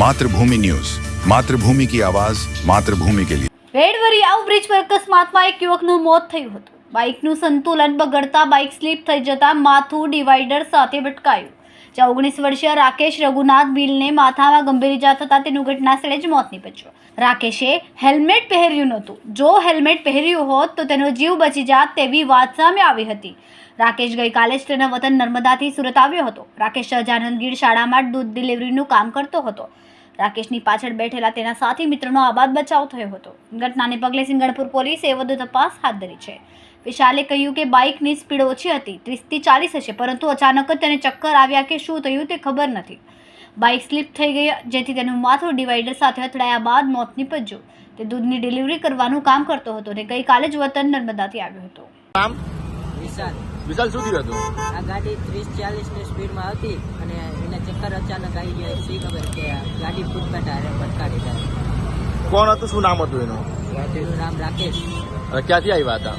Mathrubhumi news. Mathrubhumi કી આવાજ, માતૃભૂમિ કે લિયે રેડવરી આવ બ્રિજ પર અકસ્માતમાં એક યુવકનું મોત થયું હતું. બાઇકનું સંતુલન બગડતા બાઇક સ્લીપ થઈ જતાં માથું ડિવાઈડર સાથે ભટકાયું. જ્યાં ઓગણીસ વર્ષીય રાકેશ રઘુનાથ બિલને માથામાં ગંભીર ઇજા થતાં તેનું ઘટના સ્થળે જ મોત નીપજ્યું. રાકેશે હેલ્મેટ પહેર્યું નહોતું. જો હેલ્મેટ પહેર્યું હોત તો તેનો જીવ બચી જાત તેવી વાત સામે આવી હતી. રાકેશ ગઈકાલે જ તેના વતન નર્મદાથી સુરત આવ્યો હતો. રાકેશ સહજાનંદ ગીર શાળામાં દૂધ ડિલિવરીનું કામ કરતો હતો. રાકેશની પાછળ બેઠેલા તેના સાથી મિત્રનો આબાદ બચાવ થયો હતો. ઘટનાને પગલે સિંગણપુર પોલીસે વધુ તપાસ હાથ ધરી છે. વિશાલે કહ્યું કે બાઇકની સ્પીડ ઓછી હતી ત્રીસથી ચાલીસ હશે પરંતુ અચાનક જ તેને ચક્કર આવ્યા કે શું થયું તે ખબર નથી. બાઇક સ્લીપ થઈ ગઈ જેથી તેનું માથું ડિવાઈડર સાથે અથડાયા બાદ મોત નીપજ્યું. તે દૂધની ડિલિવરી કરવાનું કામ કરતો હતો અને ગઈકાલે જ વતન નર્મદાથી આવ્યો હતો. વિશાલ. વિશાલ શું થયું હતું? આ ગાડી ત્રીસ ચાલીસની સ્પીડમાં હતી અને એને ચક્કર અચાનક આવી ગયા. શી ખબર કે ગાડી ફૂટપાથ હારે ભટકાડી જાય કોણ હતું? શું નામ હતું એનું? નામ રાકેશ. ક્યાંથી આવ્યા હતા?